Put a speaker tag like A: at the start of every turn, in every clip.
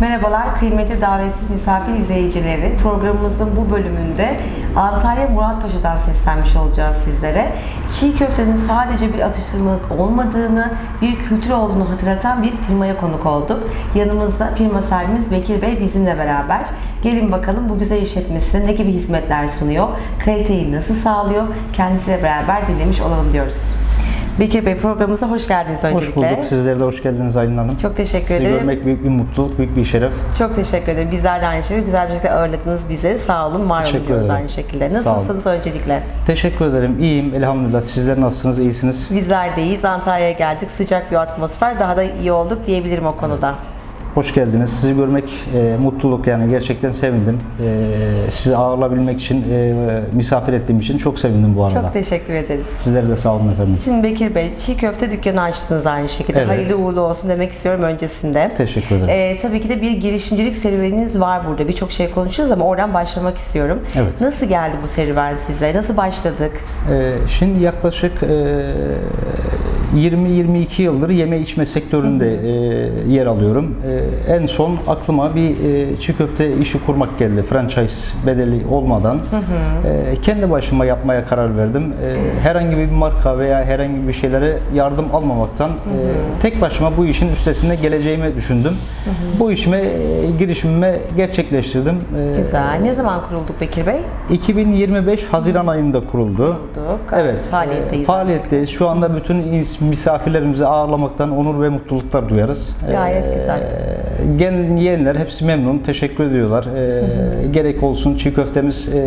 A: Merhabalar kıymetli davetsiz misafir izleyicileri. Programımızın bu bölümünde Antalya Muratpaşa'dan seslenmiş olacağız sizlere. Çiğ köftenin sadece bir atıştırmalık olmadığını, bir kültür olduğunu hatırlatan bir firmaya konuk olduk. Yanımızda firma sahibimiz Bekir Bey bizimle beraber. Gelin bakalım bu güzel işletmesi ne gibi hizmetler sunuyor, kaliteyi nasıl sağlıyor, kendisiyle beraber dinlemiş olalım diyoruz. Bekir Bey programımıza hoş geldiniz öncelikle.
B: Hoş bulduk. Sizler de hoş geldiniz Aylin Hanım.
A: Çok teşekkür
B: Sizi
A: ederim.
B: görmek büyük bir mutluluk, büyük bir şeref.
A: Çok teşekkür ederim. Bizler de aynı şekilde güzel bir şekilde ağırladınız bizleri. Sağ olun, var olun diyoruz aynı şekilde. Nasılsınız öncelikle?
B: Teşekkür ederim. İyiyim elhamdülillah. Sizler nasılsınız? İyisiniz.
A: Bizler de iyiyiz. Antalya'ya geldik. Sıcak bir atmosfer. Daha da iyi olduk diyebilirim o konuda.
B: Hoş geldiniz. Sizi görmek e, mutluluk yani gerçekten sevindim. E, sizi ağırlayabilmek için, e, misafir ettiğim için çok sevindim bu arada.
A: Çok teşekkür ederiz.
B: Sizlere de sağ olun efendim.
A: Şimdi Bekir Bey, çiğ köfte dükkanı açtınız aynı şekilde.
B: Evet.
A: Hayırlı uğurlu olsun demek istiyorum öncesinde.
B: Teşekkür ederim.
A: Ee, tabii ki de bir girişimcilik serüveniniz var burada. Birçok şey konuşacağız ama oradan başlamak istiyorum.
B: Evet.
A: Nasıl geldi bu serüven size? Nasıl başladık?
B: Ee, şimdi yaklaşık e, 20-22 yıldır yeme içme sektöründe e, yer alıyorum. E, en son aklıma bir e, çiğ köfte işi kurmak geldi. Franchise bedeli olmadan. E, kendi başıma yapmaya karar verdim. E, herhangi bir marka veya herhangi bir şeylere yardım almamaktan e, tek başıma bu işin üstesine geleceğimi düşündüm. Bu işime, e, girişimime gerçekleştirdim. E,
A: Güzel. Ne zaman kurulduk Bekir Bey?
B: 2025 Haziran ayında kuruldu.
A: Kurulduk.
B: Evet.
A: Faaliyetteyiz.
B: e, Faaliyetteyiz. Şu anda bütün misafirlerimizi ağırlamaktan onur ve mutluluklar duyarız.
A: Gayet
B: Ee,
A: güzel.
B: Gelen yiyenler hepsi memnun. Teşekkür ediyorlar. Ee, gerek olsun çiğ köftemiz e,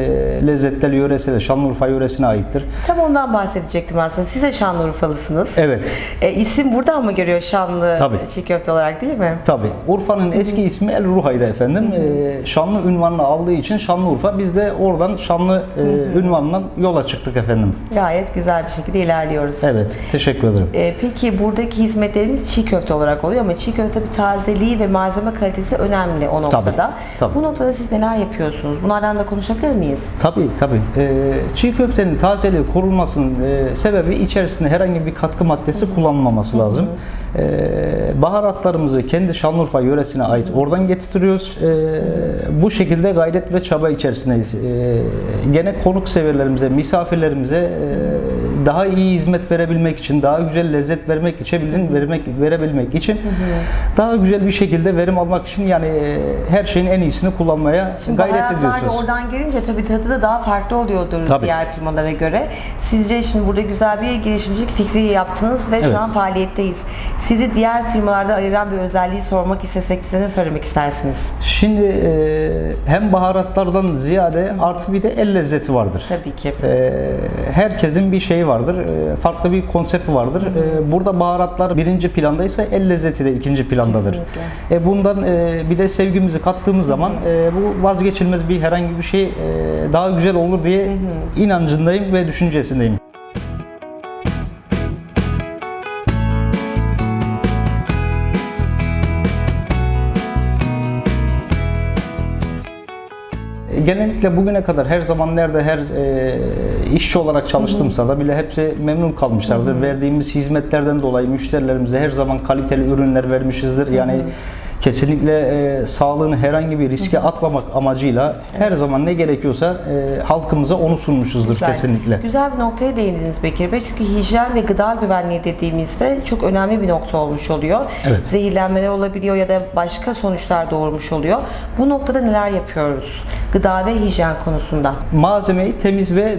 B: lezzetli yöresel, Şanlıurfa yöresine aittir.
A: Tam ondan bahsedecektim aslında. Siz de Şanlıurfalısınız.
B: Evet.
A: E, isim buradan mı görüyor Şanlı
B: Tabii.
A: çiğ köfte olarak değil mi?
B: Tabii. Urfa'nın eski ismi El Ruhay'dı efendim. Ee, şanlı ünvanını aldığı için Şanlıurfa. Biz de oradan Şanlı e, ünvanından yola çıktık efendim.
A: Gayet güzel bir şekilde ilerliyoruz.
B: Evet. Teşekkür ederim.
A: E, peki buradaki hizmetlerimiz çiğ köfte olarak oluyor ama çiğ köfte bir tazeliği ve malzeme kalitesi önemli o noktada.
B: tabii.
A: Bu noktada siz neler yapıyorsunuz? Bunlardan da konuşabilir miyiz?
B: Tabii tabii. Ee, çiğ köftenin tazeliği korunmasının e, sebebi içerisinde herhangi bir katkı maddesi kullanılmaması lazım. Ee, baharatlarımızı kendi Şanlıurfa yöresine ait oradan getiriyoruz. Ee, bu şekilde gayret ve çaba içerisindeyiz. Ee, gene konuk severlerimize, misafirlerimize e, daha iyi hizmet verebilmek için, daha güzel lezzet vermek için, vermek verebilmek için daha güzel bir şekilde verim almak için yani e, her şeyin en iyisini kullanmaya
A: Şimdi
B: gayret ediyoruz.
A: oradan gelince tabii tadı da daha farklı oluyordur
B: Tabii.
A: diğer firmalara göre. Sizce şimdi burada güzel bir girişimcilik fikri yaptınız ve
B: Evet.
A: şu an faaliyetteyiz. Sizi diğer firmalardan ayıran bir özelliği sormak istesek bize ne söylemek istersiniz?
B: Şimdi e, hem baharatlardan ziyade artı bir de el lezzeti vardır.
A: Tabii ki.
B: E, herkesin bir şeyi vardır, e, farklı bir konsepti vardır. E, burada baharatlar birinci plandaysa el lezzeti de ikinci plandadır.
A: Kesinlikle.
B: E, bundan e, bir de sevgimizi kattığımız zaman e, bu vazgeçilmez bir herhangi bir şey daha güzel olur diye inancındayım ve düşüncesindeyim. Genellikle bugüne kadar her zaman nerede her e, işçi olarak çalıştımsa da bile hepsi memnun kalmışlardır. Verdiğimiz hizmetlerden dolayı müşterilerimize her zaman kaliteli ürünler vermişizdir. Yani kesinlikle e, sağlığını herhangi bir riske atmamak amacıyla her zaman ne gerekiyorsa e, halkımıza onu sunmuşuzdur
A: Güzel.
B: kesinlikle.
A: Güzel bir noktaya değindiniz Bekir Bey. Çünkü hijyen ve gıda güvenliği dediğimizde çok önemli bir nokta olmuş oluyor.
B: Evet.
A: Zehirlenmeler olabiliyor ya da başka sonuçlar doğurmuş oluyor. Bu noktada neler yapıyoruz? Gıda ve hijyen konusunda.
B: Malzemeyi temiz ve e,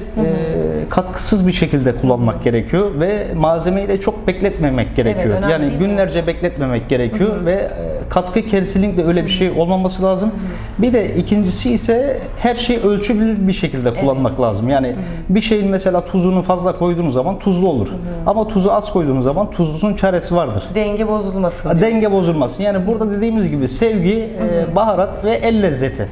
B: katkısız bir şekilde kullanmak gerekiyor ve malzemeyi de çok bekletmemek gerekiyor.
A: önemli
B: yani
A: değil mi?
B: günlerce bekletmemek gerekiyor ve e, katkı kesinlikle öyle bir şey olmaması lazım. Bir de ikincisi ise her şey ölçülü bir şekilde kullanmak lazım. Yani bir şeyin mesela tuzunu fazla koyduğunuz zaman tuzlu olur. Ama tuzu az koyduğunuz zaman tuzlunun çaresi vardır.
A: Denge bozulmasın. diyor.
B: Denge bozulmasın. Yani burada dediğimiz gibi sevgi, e, baharat ve el lezzeti.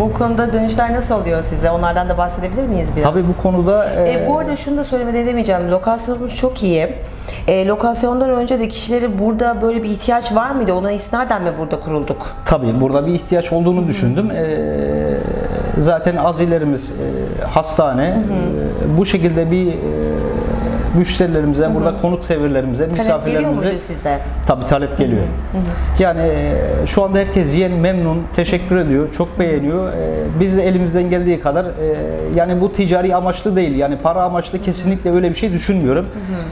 A: Bu konuda dönüşler nasıl oluyor size? Onlardan da bahsedebilir miyiz biraz?
B: Tabii bu konuda e,
A: E, bu arada şunu da söylemeden edemeyeceğim. Lokasyonumuz çok iyi. E, lokasyondan önce de kişileri burada böyle bir ihtiyaç var mıydı? Ona isnaden mi burada kurulduk?
B: Tabii burada bir ihtiyaç olduğunu düşündüm. Ee, zaten azilerimiz e, hastane. Ee, bu şekilde bir e, müşterilerimize, burada konuk severlerimize,
A: Talep
B: misafirlerimize? Tabii talep geliyor. Yani e, şu anda herkes yiyen memnun, teşekkür ediyor, çok beğeniyor. E, Biz de elimizden geldiği kadar e, yani bu ticari amaçlı değil, yani para amaçlı kesinlikle öyle bir şey düşünmüyorum.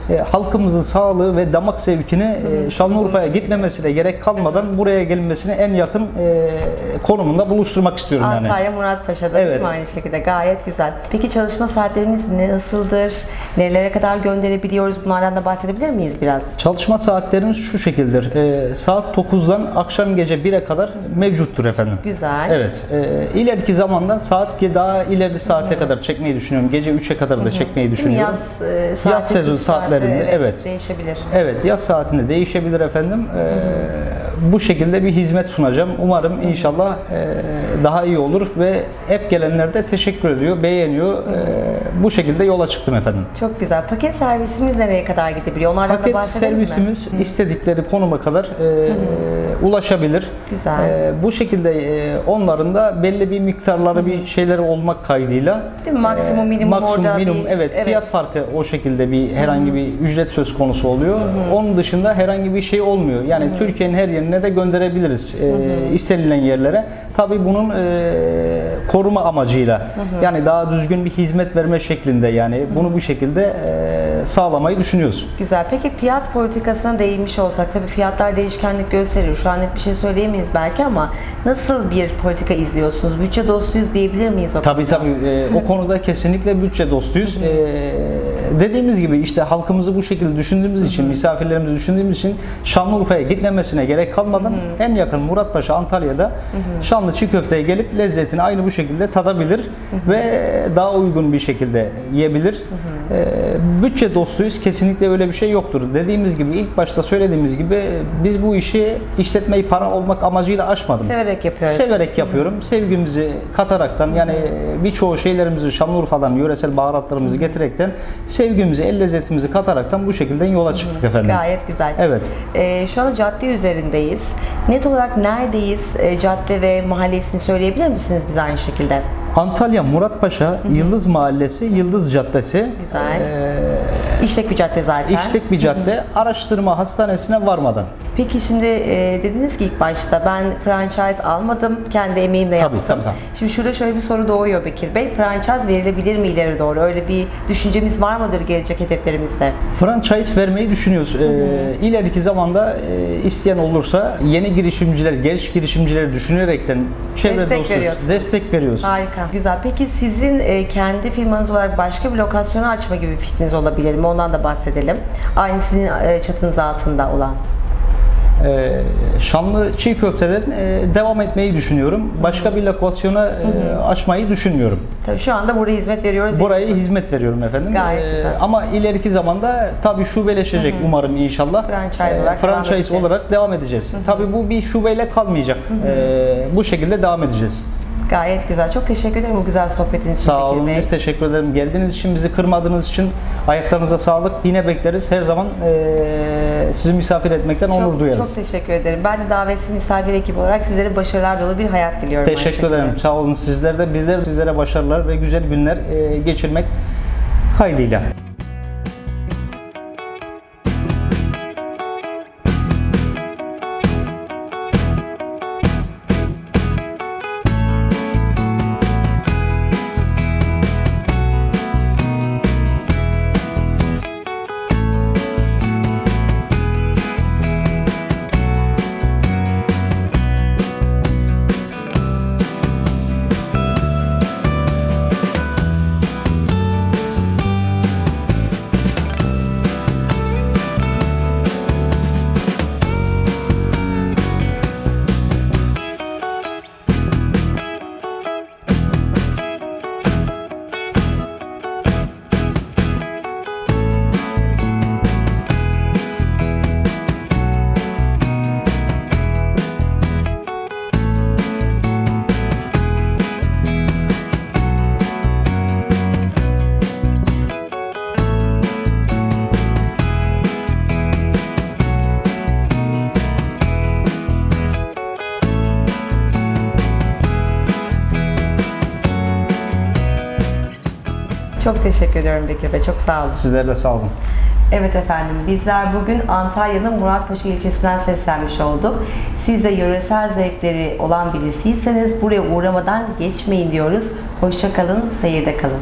B: E, Halkımızın sağlığı ve damak zevkini Şanlıurfa'ya gitmemesine gerek kalmadan buraya gelmesine en yakın konumunda buluşturmak istiyorum yani.
A: Antalya Muratpaşa'da
B: Evet.
A: aynı şekilde? Gayet güzel. Peki çalışma saatlerimiz ne nasıldır? Nerelere kadar gönderebiliyoruz? Bunlardan da bahsedebilir miyiz biraz?
B: Çalışma saatlerimiz şu şekildir. E, saat 9'dan akşam gece 1'e kadar mevcuttur efendim.
A: Güzel.
B: Evet. E, ileriki zamanda saat daha ileri saate kadar çekmeyi düşünüyorum. Gece 3'e kadar da çekmeyi düşünüyorum.
A: Yaz, e, saati,
B: Yaz sezon saatlerinde, evet.
A: Değişebilir.
B: Evet, yaz saatinde değişebilir efendim. E, bu şekilde bir hizmet sunacağım. Umarım inşallah e, daha iyi olur ve hep gelenler de teşekkür ediyor, beğeniyor. E, bu şekilde yola çıktım efendim.
A: Çok güzel. Paket servisimiz nereye kadar gidebiliyor? Onlardan da
B: Paket
A: bahsedelim mi?
B: servisimiz istedikleri konuma kadar e, ulaşabilir.
A: Güzel.
B: E, bu şekilde e, onların da belli bir miktarları bir şeyleri olmak kaydıyla
A: Değil mi? Maksimum, minimum
B: maksimum,
A: orada
B: minimum,
A: bir-
B: evet,
A: evet.
B: fiyat farkı o şekilde bir herhangi bir ücret söz konusu oluyor. Onun dışında herhangi bir şey olmuyor. Yani Türkiye'nin her yerine de gönderebiliriz e, istenilen yerlere. Tabii bunun e, koruma amacıyla yani daha düzgün bir hizmet verme şeklinde yani bunu bu şekilde e, sağlamayı düşünüyoruz.
A: Güzel. Peki fiyat politikasına değinmiş olsak, tabii fiyatlar değişkenlik gösteriyor. Şu an net bir şey söyleyemeyiz belki ama nasıl bir politika izliyorsunuz? Bütçe dostuyuz diyebilir miyiz o
B: Tabii
A: konuda?
B: tabii e, o konuda kesinlikle bütçe dostuyuz. E, dediğimiz gibi işte halkımızı bu şekilde düşündüğümüz için, misafirlerimizi düşündüğümüz için Şanlıurfa'ya gitmemesine gerek kalmadan en yakın Muratpaşa Antalya'da Şanlı çiğ köfteye gelip lezzetini aynı bu şekilde tadabilir ve daha uygun bir şekilde yiyebilir. E, bütçe dostuyuz. Kesinlikle öyle bir şey yoktur. Dediğimiz gibi ilk başta söylediğimiz gibi biz bu işi işletmeyi para olmak amacıyla açmadım.
A: Severek yapıyoruz.
B: Severek yapıyorum. Sevgimizi kataraktan yani birçoğu şeylerimizi Şanlıurfa'dan yöresel baharatlarımızı getirerekten sevgimizi, el lezzetimizi kataraktan bu şekilde yola çıktık efendim.
A: Gayet güzel.
B: Evet.
A: Ee, şu anda cadde üzerindeyiz. Net olarak neredeyiz? Ee, cadde ve mahalle ismi söyleyebilir misiniz biz aynı şekilde?
B: Antalya Muratpaşa Yıldız Mahallesi Yıldız Caddesi.
A: Güzel.
B: Ee,
A: İşlek bir cadde zaten.
B: işlek bir cadde. Araştırma hastanesine varmadan.
A: Peki şimdi e, dediniz ki ilk başta ben franchise almadım, kendi emeğimle
B: Tabii,
A: yaptım.
B: tabii, tabii.
A: Şimdi şurada şöyle bir soru doğuyor Bekir Bey. Franchise verilebilir mi ileri doğru? Öyle bir düşüncemiz var mıdır gelecek hedeflerimizde?
B: Franchise vermeyi düşünüyoruz. Ee, ileriki zamanda e, isteyen olursa yeni girişimciler, genç girişimcileri düşünerekten çevre
A: Destek
B: dostu
A: veriyorsunuz.
B: destek veriyoruz.
A: Harika. Güzel. Peki sizin e, kendi firmanız olarak başka bir lokasyonu açma gibi bir fikriniz olabilir mi? Ondan da bahsedelim. Aynı sizin e, çatınız altında olan.
B: Ee, Şanlı çiğ köfteden e, devam etmeyi düşünüyorum. Başka bir lokasyona e, açmayı düşünmüyorum.
A: Tabii şu anda buraya hizmet veriyoruz.
B: Buraya hizmet veriyorum efendim.
A: Gayet
B: Ee,
A: güzel.
B: Ama ileriki zamanda tabii şubeleşecek umarım inşallah.
A: Franchise olarak devam
B: franchise
A: edeceğiz.
B: olarak devam edeceğiz. Tabii bu bir şubeyle kalmayacak. Ee, bu şekilde devam edeceğiz.
A: Gayet güzel. Çok teşekkür ederim bu güzel sohbetiniz için
B: Sağ
A: Bekir
B: olun.
A: Bey.
B: Biz teşekkür ederim. Geldiğiniz için, bizi kırmadığınız için ayaklarınıza sağlık. Yine bekleriz. Her zaman e, sizi misafir etmekten onur
A: çok,
B: duyarız.
A: çok teşekkür ederim. Ben de davetsiz misafir ekibi olarak sizlere başarılar dolu bir hayat diliyorum.
B: Teşekkür ederim. Sağ olun. Sizler de bizler sizlere başarılar ve güzel günler e, geçirmek kaydıyla.
A: Çok teşekkür ediyorum Bekir Bey. Çok sağ olun.
B: Sizler de sağ olun.
A: Evet efendim, bizler bugün Antalya'nın Muratpaşa ilçesinden seslenmiş olduk. Siz de yöresel zevkleri olan birisiyseniz buraya uğramadan geçmeyin diyoruz. Hoşça kalın, seyirde kalın.